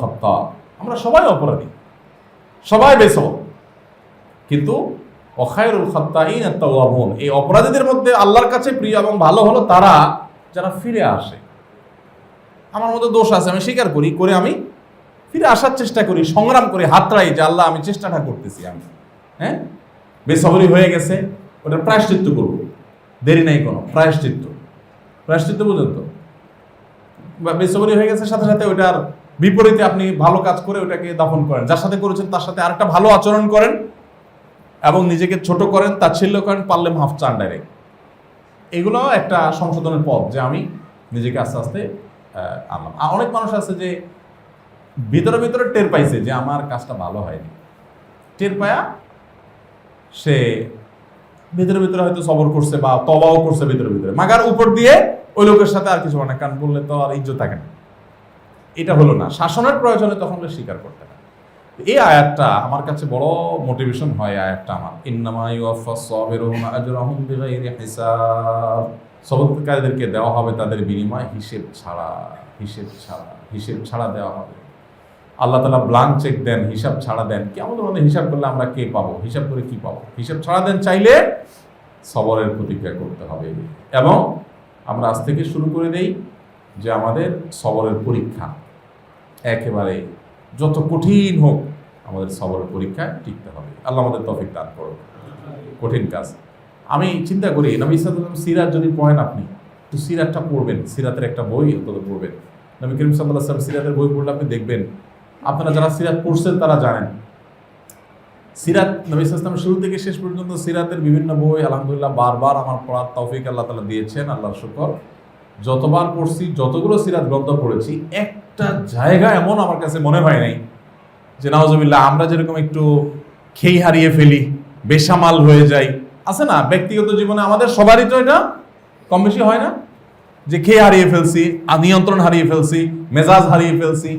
খত্তা আমরা সবাই অপরাধী। সবাই বেস কিন্তু অখায়রুল খত্তাইন আত্মাওয়াবুন এই অপরাধীদের মধ্যে আল্লাহর কাছে প্রিয় এবং ভালো হলো তারা যারা ফিরে আসে। আমার মধ্যে দোষ আছে, আমি স্বীকার করি, করে আমি ফিরে আসার চেষ্টা করি, সংগ্রাম করি হাতড়াই যে আল্লাহ আমি চেষ্টাটা করতেছি আমি। হ্যাঁ? বেসবরি হয়ে গেছে ওটার প্রায়শ্চিত্ত করব। দেরি নাই কোনো, প্রায়শ্চিত্ত। প্রায়শ্চিত্ত বুঝেন তো বা বেসবরি হয়ে গেছে, সাথে সাথে ওটার বিপরীতে আপনি ভালো কাজ করে ওটাকে দাফন করেন। যার সাথে করেছেন, তার সাথে আরেকটা ভালো আচরণ করেন এবং নিজেকে ছোট করেন, তাচ্ছিল্য করেন, পারলে মাফ চান ডাইরেক্ট এগুলো একটা সংশোধনের পথ যে আমি নিজেকে আস্তে আস্তে আনলাম। আর অনেক মানুষ আছে যে ভিতরে ভিতরে টের পাইছে যে আমার কাজটা ভালো হয়নি। টের পায়া সে ভিতরে ভিতরে হয়তো সবর করছে বা তবাও করছে ভিতরে ভিতরে। মাগার উপর দিয়ে ওই লোকের সাথে আর কিছু মানে কারণ বললে তো আর ইজ্জত থাকে না। এটা হলো না। শাসনের প্রয়োজনে তখন স্বীকার করতে হয় এই আয়াতটা আমার কাছে বড় মোটিভেশন হয় আয়াতটা আমার। ইন্নামা ইউয়াফাস সাবিরুনা আজরাহুম বিগাইরি হিসাব। সবরকারীদেরকে দেওয়া হবে তাদের বিনিময় হিসেব ছাড়া হিসেব ছাড়া হিসেব ছাড়া দেওয়া হবে। আল্লাহ তালা ব্লাঙ্ক চেক দেন, হিসাব ছাড়া দেন। কেমন ধরনের হিসাব করলে আমরা কে পাবো? হিসাব করে কি পাবো? হিসাব ছাড়া দেন চাইলে সবরের প্রতিজ্ঞা করতে হবে। এবং আমরা আজ থেকে শুরু করে দেই। যে আমাদের সবরের পরীক্ষা। একেবারে যত কঠিন হোক আমাদের সবরের পরীক্ষায় টিকতে হবে। আল্লাহ আমাদের তফিক দান করুন কঠিন কাজ। আমি চিন্তা করি, নবী সাল্লাম সিরাত যদি পড়েন আপনি তো সিরাতটা পড়বেন। সিরাতের একটা বই অন্তত পড়বেন। নবী করিম সাল্লাহ সাল্লাম সিরাতের বই পড়লে আপনি দেখবেন, আপনারা যারা সিরাত পড়ছেন তারা জানেন। সিরাত নবী ইসলাম শুরু থেকে শেষ পর্যন্ত সিরাতের বিভিন্ন বই আলহামদুলিল্লাহ বারবার আমার পড়ার তৌফিক আল্লাহ তালা দিয়েছেন। আল্লাহ শুকর। যতবার পড়ছি, যতগুলো সিরাত গ্রন্থ পড়েছি, একটা জায়গা এমন আমার কাছে মনে হয় নাই যে নওয়াজবিল্লাহ আমরা যেরকম একটু খেই হারিয়ে ফেলি, বেসামাল হয়ে যাই। আছে না? ব্যক্তিগত জীবনে আমাদের সবারই তো এটা কম বেশি হয় না? যে খেয়ে হারিয়ে ফেলছি, নিয়ন্ত্রণ হারিয়ে ফেলছি, মেজাজ হারিয়ে ফেলছি।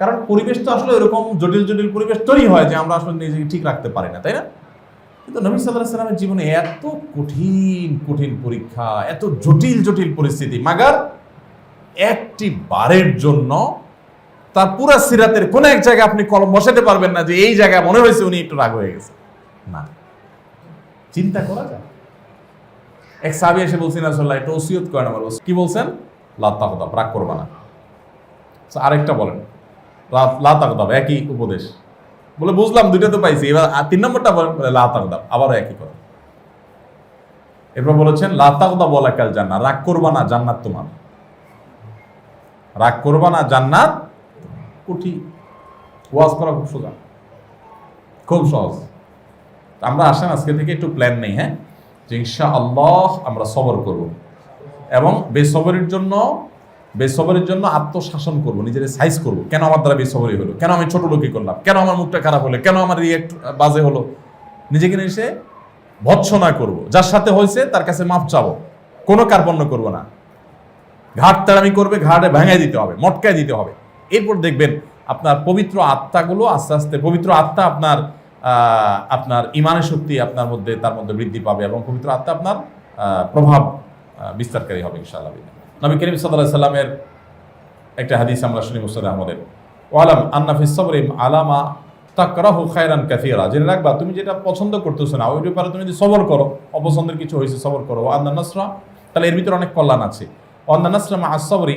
কারণ পরিবেশ তো আসলে এরকম জটিল জটিল পরিবেশ তৈরি হয় যে আমরা আসলে নিজেকে ঠিক রাখতে পারি না, তাই না? কিন্তু নবী সাল্লাহ সাল্লামের জীবনে এত কঠিন কঠিন পরীক্ষা, এত জটিল জটিল পরিস্থিতি, মাগার একটি বারের জন্য তার পুরা সিরাতের কোন এক জায়গায় আপনি কলম বসাতে পারবেন না যে এই জায়গায় মনে হয়েছে উনি একটু রাগ হয়ে গেছে। না। চিন্তা করা যায়। এক সাহাবি এসে বলছেন আসল্লাহ একটু ওসিয়ত করেন আমার কি বলছেন? লাত্তাকদাব রাগ করবা না। আরেকটা বলেন। লাতাকদাব একই উপদেশ। বলে, বুঝলাম, দুইটা তো পাইছি। এবার তিন নম্বরটা বলে লাতাকদাব আবারও একই কথা। এরপর বলেছেন লাতাকদাব বলা কাল জান্নাত। রাগ করবা না, জান্নাত তোমার। রাগ করবা না, জান্নাত কুঠি। ওয়াজ করা খুব সোজা। খুব সহজ। আমরা আসেন আজকে থেকে, একটু প্ল্যান নেই হ্যাঁ? যে ইনশা আল্লাহ আমরা সবর করব। এবং বেসবরের জন্য বেসবরের জন্য আত্মশাসন করব, নিজের সাইজ করব। কেন আমার দ্বারা বেসবরি হলো? কেন আমি ছোট লোকই করলাম? কেন আমার মুখটা খারাপ হলো? কেন আমার রিয়েক্ট বাজে হলো? নিজেকে এসে ভৎসনা করব। যার সাথে হয়েছে, তার কাছে মাপ চাবো। কোনো কার্পণ্য করব না। ঘাট তারামি করবে ঘাটে ভেঙে দিতে হবে, মটকায় দিতে হবে। এরপর দেখবেন আপনার পবিত্র আত্মাগুলো আস্তে আস্তে, পবিত্র আত্মা আপনার আপনার ইমানের শক্তি আপনার মধ্যে, তার মধ্যে বৃদ্ধি পাবে এবং পবিত্র আত্মা আপনার প্রভাব বিস্তারকারী হবে ইনশাআল্লাহ। নবী করিম সাল্লাহ সাল্লামের একটা হাদিস আমরা শুনি মুস্তাদ আহমদের। ওয়ালাম আন্না ফিসবরিম আলামা তাকরাহু খায়রান কাসীরা। জেনে রাখবা, তুমি যেটা পছন্দ করতেছো না, ওই ব্যাপারে তুমি যদি সবর করো, অপছন্দের কিছু হয়েছে, সবর করো। আন্না নাসরা, তাহলে এর ভিতরে অনেক কল্যাণ আছে। অন্না নাসরা মা আসবরি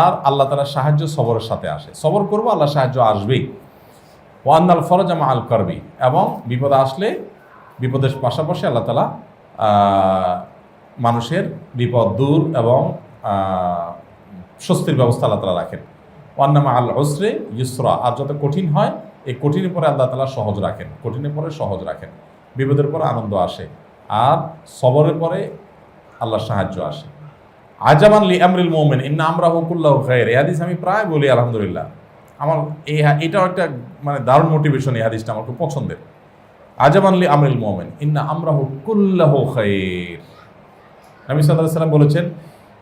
আর আল্লাহ তালা সাহায্য সবরের সাথে আসে। সবর করব আল্লাহ সাহায্য আসবেই। ও ওয়ান্নাল ফরজা মা আল করবি, এবং বিপদ আসলে বিপদের পাশাপাশি আল্লাহ তালা মানুষের বিপদ দূর এবং স্বস্তির ব্যবস্থা আল্লাহ তালা রাখেন। ওয়ান্নামা আল ওসরে ইউসরা। আর যত কঠিন হয়, এই কঠিনের পরে আল্লাহ তালা সহজ রাখেন। কঠিনের পরে সহজ রাখেন। বিপদের পরে আনন্দ আসে। আর সবরের পরে আল্লাহর সাহায্য আসে। আজামান লি আমরিল মোমেন, ইন্না আমরা হুকুল্লাহ খায়ের এই হাদিস আমি প্রায় বলি, আলহামদুলিল্লাহ। আমার এই এটাও একটা মানে দারুণ মোটিভেশন এই হাদিসটা আমার খুব পছন্দের। আজামান লি আমরিল মোমেন, ইন্না আমরা হুকুল্লাহ খায়ের নবী সাল্লাহ সাল্লাম বলেছেন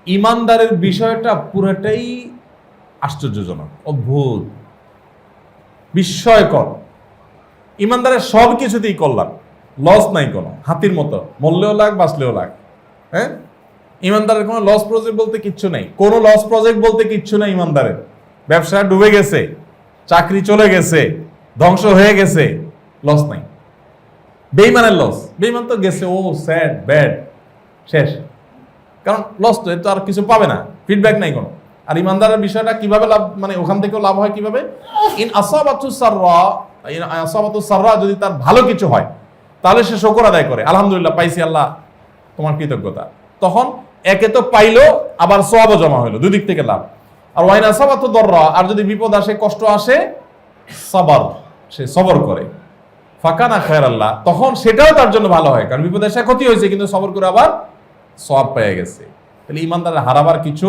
ইমানদারের বিষয়টা পুরোটাই আশ্চর্যজনক, অদ্ভুত, বিস্ময়কর। ইমানদারের সব কিছুতেই কল্যাণ লস নাই কোনো, হাতির মতো, মরলেও লাগ, বাঁচলেও লাগ হ্যাঁ? ইমানদারের কোনো লস প্রজেক্ট বলতে কিচ্ছু নেই, কোনো লস প্রজেক্ট বলতে কিচ্ছু নেই ইমানদারের। ব্যবসা ডুবে গেছে, চাকরি চলে গেছে, ধ্বংস হয়ে গেছে লস নাই। বেইমানের লস বেইমান তো গেছে, ও স্যাড ব্যাড শেষ। কারণ লস তো এর তো আর কিছু পাবে না ফিডব্যাক নাই কোনো। আর ইমানদারের বিষয়টা কীভাবে লাভ মানে ওখান থেকেও লাভ হয় কীভাবে? ইন আসাবাতু সাররা, ইন আসাবাতু সাররা যদি তার ভালো কিছু হয়, তাহলে সে শকর আদায় করে। আলহামদুলিল্লাহ, পাইছি আল্লাহ তোমার কৃতজ্ঞতা। তখন একে তো পাইলো, আবার সোয়াবও জমা হইল দুদিক থেকে লাভ। আর ওয়াইন আসাবাতু দররা, আর যদি বিপদ আসে, কষ্ট আসে, সাবার, সে সবর করে। ফাঁকানা খায়ের আল্লাহ তখন সেটাও তার জন্য ভালো হয়, কারণ বিপদে সে ক্ষতি হয়েছে, কিন্তু সবর করে আবার সব পেয়ে গেছে। তাহলে ইমানদার হারাবার কিছু